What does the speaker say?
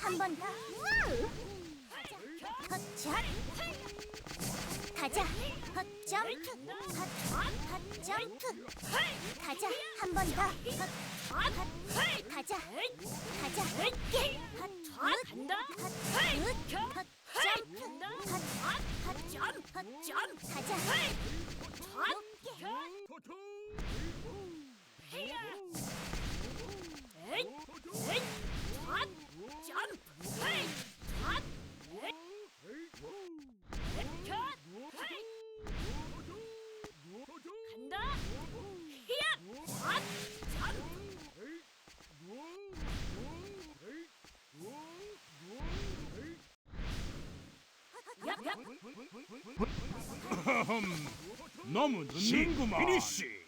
한번 더. 헛샷. 가자. 헛점프. 헛점프. 가자. 한 번 더. 헛. 가자. 가자. 헛. 간다. 헛. 헛. 점프. 헛. 헛. 점. 헛. 점. 가자. 너무 늦는구만. 피니쉬.